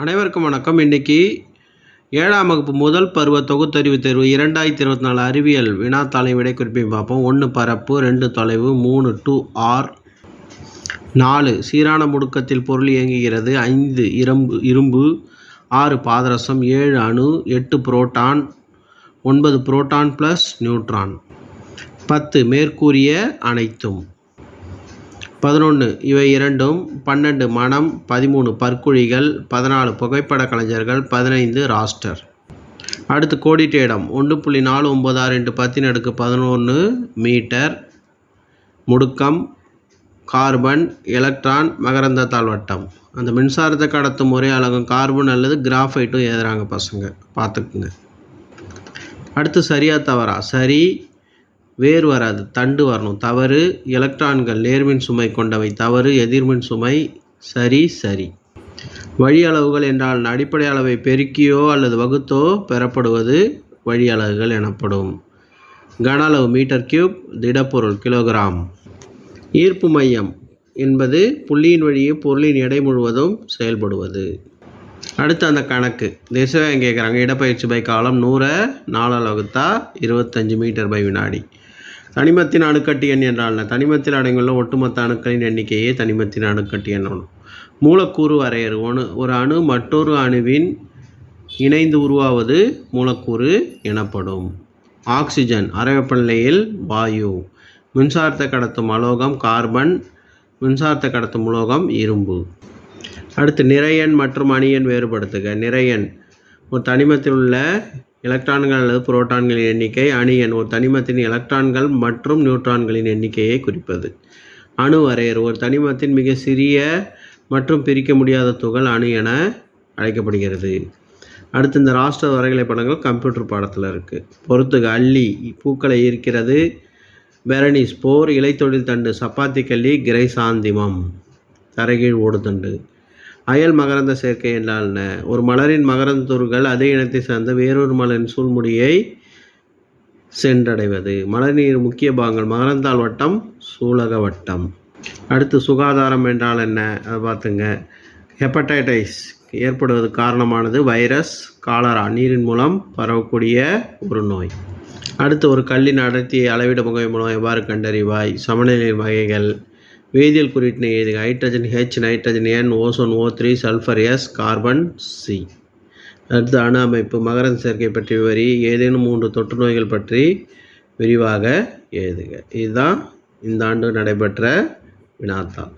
அனைவருக்கும் வணக்கம். இன்னைக்கு ஏழாம் வகுப்பு முதல் பருவ தொகுத்தறிவு தேர்வு இரண்டாயிரத்தி இருபத்தி நாலு அறிவியல் வினாத்தாளை விடைக்குறிப்பையும் பார்ப்போம். ஒன்று பரப்பு ரெண்டு தொலைவு மூணு டு ஆர். நாலு சீரான முடுக்கத்தில் பொருள் இயங்குகிறது. ஐந்து இரும்பு இரும்பு. ஆறு பாதரசம். ஏழு அணு. எட்டு புரோட்டான். ஒன்பது புரோட்டான் ப்ளஸ் நியூட்ரான். பத்து மேற்கூறிய அனைத்தும். பதினொன்று இவை இரண்டும் பன்னெண்டு மனம் பதிமூணு பற்குழிகள் பதினாலு புகைப்பட கலைஞர்கள் பதினைந்து ராஸ்டர். அடுத்து கோடிட்ட இடம் ஒன்று புள்ளி நாலு ஒம்பது ஆறு இன்ட்டு பத்தின் அடுக்கு பதினொன்று மீட்டர். முடுக்கம் கார்பன் எலக்ட்ரான் மகரந்த தாழ்வட்டம். அந்த மின்சாரத்தை கடத்தும் ஒரே அலகம் கார்பன் அல்லது கிராஃபைட்டும் எழுதுகிறாங்க பசங்க. பார்த்துக்குங்க. அடுத்து சரியா தவறா சரி வேர் வராது. தண்டு வரணும். தவறு எலக்ட்ரான்கள் நேர்மின் சுமை கொண்டவை. தவறு எதிர்மின் சுமை. சரி சரி. வழி அளவுகள் என்றால் அடிப்படை அளவை பெருக்கியோ அல்லது வகுத்தோ பெறப்படுவது வழி அளவுகள் எனப்படும். கன அளவு மீட்டர் கியூப் திடப்பொருள் கிலோகிராம் ஈர்ப்பு மையம் என்பது புள்ளியின் வழியே பொருளின் எடை முழுவதும் செயல்படுவது. அடுத்து அந்த கணக்கு. திசைவேகம் கேட்குறாங்க. இடப்பயிற்சி பை காலம் நூறை நாலால் வகுத்தா இருபத்தஞ்சு மீட்டர் பை வினாடி. தனிமத்தின் அணுக்கட்டு எண் என்றால் என்ன? தனிமத்தில் அடங்கியுள்ள ஒட்டுமொத்த அணுக்களின் எண்ணிக்கையே தனிமத்தின் அணுக்கட்டு எண்ணணும் மூலக்கூறு வரையறு ஒன்று ஒரு அணு மற்றொரு அணுவின் இணைந்து உருவாவது மூலக்கூறு எனப்படும். ஆக்சிஜன் அரைவெப்பநிலையில் வாயு. மின்சாரத்தை கடத்தும் அலோகம் கார்பன். மின்சாரத்தை கடத்தும் உலோகம் இரும்பு. அடுத்து நிறையன் மற்றும் அணியன் வேறுபடுத்துக. நிறையன் ஒரு தனிமத்தில் உள்ள எலக்ட்ரான்கள் அல்லது புரோட்டான்களின் எண்ணிக்கை அணு எண் ஒரு தனிமத்தின் எலக்ட்ரான்கள் மற்றும் நியூட்ரான்களின் எண்ணிக்கையை குறிப்பது. அணு வரையறு ஒரு தனிமத்தின் மிக சிறிய மற்றும் பிரிக்க முடியாத துகள் அணு என அழைக்கப்படுகிறது. அடுத்து இந்த ராஷ்டிர வரைகலை படங்கள் கம்ப்யூட்டர் பாடத்தில் இருக்குது பொறுத்துக அள்ளி பூக்களை ஈர்க்கிறது பெரனிஸ் போர் இலைத்தொழில் தண்டு சப்பாத்தி கள்ளி கிரைசாந்திமம் தரைகீழ் ஓடுதண்டு. அயல் மகரந்த சேர்க்கை என்றால் என்ன ஒரு மலரின் மகரந்தூர்கள் அதே இனத்தை சார்ந்த வேறொரு மலரின் சூழ்முடியை சென்றடைவது. மலரின் முக்கிய பாகங்கள் மகரந்தாள் வட்டம் சூலக வட்டம். அடுத்து சுகாதாரம் என்றால் என்ன அதை பார்த்துங்க. ஹெப்படைட்டிஸ் ஏற்படுவது காரணமானது வைரஸ் காலரா நீரின் மூலம் பரவக்கூடிய ஒரு நோய். அடுத்து ஒரு கல்லின் அடர்த்தியை அளவிட முகவை மூலம் எவ்வாறு கண்டறிவாய்? சமநிலை வகைகள். வேதியியல் குறியீட்டினை எழுதுக. Hydrogen H nitrogen N ozone O three sulphur S carbon C அடுத்து அணு அமைப்பு மகரந்த சேர்க்கை பற்றி விவரி ஏதேனும் மூன்று தொற்று நோய்கள் பற்றி விரிவாக எழுதுக. இதுதான் இந்த ஆண்டு நடைபெற்ற வினாத்தான்